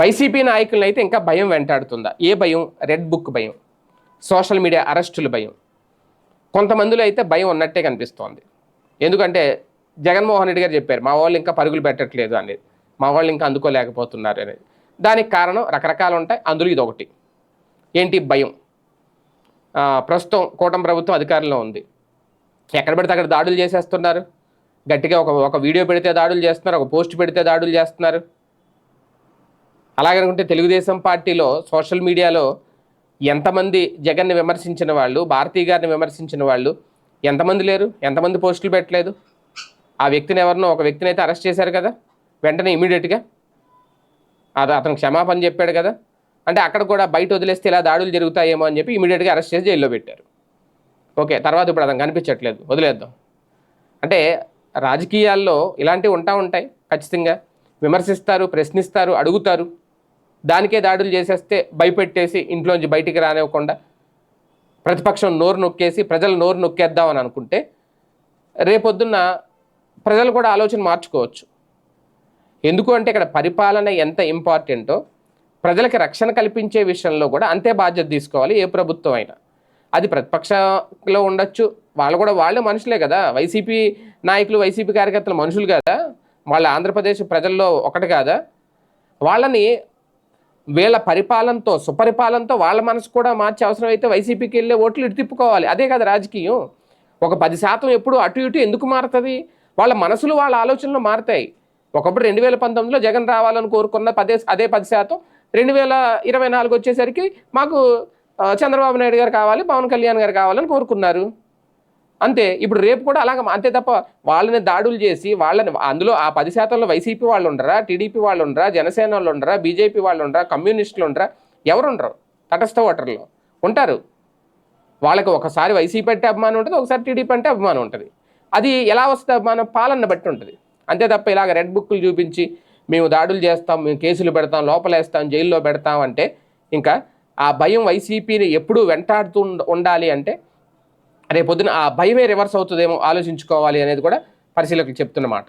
YCP నాయకులను అయితే ఇంకా భయం వెంటాడుతుందా? ఏ భయం? రెడ్ బుక్ భయం. సోషల్ మీడియా అరెస్టుల భయం. కొంతమందిలో అయితే భయం ఉన్నట్టే కనిపిస్తోంది. ఎందుకంటే జగన్మోహన్ రెడ్డి గారు చెప్పారు మా వాళ్ళు ఇంకా పరుగులు పెట్టట్లేదు అనేది. మా వాళ్ళు ఇంకా అందుకోలేకపోతున్నారు అనేది. దానికి కారణం రకరకాలు ఉంటాయి. అందులో ఇది ఒకటి. ఏంటి భయం? ప్రస్తుతం కూటమి ప్రభుత్వం అధికారంలో ఉంది. ఎక్కడ పెడితే అక్కడ దాడులు చేసేస్తున్నారు. గట్టిగా ఒక ఒక వీడియో పెడితే దాడులు చేస్తున్నారు ఒక పోస్ట్ పెడితే దాడులు చేస్తున్నారు. అలాగనుకుంటే తెలుగుదేశం పార్టీలో సోషల్ మీడియాలో ఎంతమంది జగన్ని విమర్శించిన వాళ్ళు భారతీ గారిని విమర్శించిన వాళ్ళు ఎంతమంది లేరు? ఎంతమంది పోస్టులు పెట్టలేదు? ఆ వ్యక్తిని ఎవరినో ఒక వ్యక్తిని అయితే అరెస్ట్ చేశారు కదా? వెంటనే ఇమీడియట్గా? అది అతను క్షమాపణ చెప్పాడు కదా? అంటే అక్కడ కూడా బయట వదిలేస్తే ఇలా దాడులు జరుగుతాయేమో అని చెప్పి ఇమీడియట్గా అరెస్ట్ చేసి జైల్లో పెట్టారు. ఓకే తర్వాత ఇప్పుడు అతను కనిపించట్లేదు. వదిలేద్దాం. అంటే రాజకీయాల్లో ఇలాంటివి ఉంటా ఉంటాయి ఖచ్చితంగా. విమర్శిస్తారు ప్రశ్నిస్తారు అడుగుతారు. దానికే దాడులు చేసేస్తే భయపెట్టేసి ఇంట్లోంచి బయటికి రానివ్వకుండా ప్రతిపక్షం నోరు నొక్కేసి ప్రజలు నోరు నొక్కేద్దామని అనుకుంటే రేపొద్దున్న ప్రజలు కూడా ఆలోచన మార్చుకోవచ్చు. ఎందుకు అంటే ఇక్కడ పరిపాలన ఎంత ఇంపార్టెంటో ప్రజలకి రక్షణ కల్పించే విషయంలో కూడా అంతే బాధ్యత తీసుకోవాలి ఏ ప్రభుత్వం అయినా. అది ప్రతిపక్షంలో ఉండొచ్చు. వాళ్ళు కూడా వాళ్ళే మనుషులే కదా. వైసీపీ నాయకులు వైసీపీ కార్యకర్తలు మనుషులు కదా. వాళ్ళ ఆంధ్రప్రదేశ్ ప్రజల్లో ఒకటి కాదా? వాళ్ళని వీళ్ళ పరిపాలనతో సుపరిపాలనతో వాళ్ళ మనసు కూడా మార్చే అవసరం అయితే వైసీపీకి వెళ్ళే ఓట్లు ఇటు తిప్పుకోవాలి. అదే కదా రాజకీయం. ఒక పది శాతం ఎప్పుడు అటు ఇటు ఎందుకు మారుతుంది? వాళ్ళ మనసులు వాళ్ళ ఆలోచనలు మారుతాయి. ఒకప్పుడు రెండు వేల పంతొమ్మిదిలో జగన్ రావాలని కోరుకున్న పదే అదే పది శాతం రెండు వేల ఇరవై నాలుగు వచ్చేసరికి మాకు చంద్రబాబు నాయుడు గారు కావాలి పవన్ కళ్యాణ్ గారు కావాలని కోరుకున్నారు. అంతే ఇప్పుడు రేపు కూడా అలాగ అంతే తప్ప వాళ్ళని దాడులు చేసి వాళ్ళని అందులో ఆ పది శాతంలో వైసీపీ వాళ్ళు ఉండరా టీడీపీ వాళ్ళు ఉండరా జనసేన వాళ్ళు ఉండరా బీజేపీ వాళ్ళు ఉండరా కమ్యూనిస్టులు ఉండరా ఎవరు ఉండరు తటస్థ ఓటర్లో ఉంటారు. వాళ్ళకి ఒకసారి వైసీపీ అంటే అభిమానం ఉంటుంది ఒకసారి టీడీపీ అంటే అభిమానం ఉంటుంది. అది ఎలా వస్తుంది అభిమానం? పాలన బట్టి ఉంటుంది. అంతే తప్ప ఇలాగ రెడ్ బుక్లు చూపించి మేము దాడులు చేస్తాం మేము కేసులు పెడతాం లోపలేస్తాం జైల్లో పెడతాం అంటే ఇంకా ఆ భయం వైసీపీని ఎప్పుడూ వెంటాడుతూ ఉండాలి అంటే రేపొద్దున ఆ భయమే రివర్స్ అవుతుందేమో ఆలోచించుకోవాలి అనేది కూడా పరిశీలకులు చెప్తున్నమాట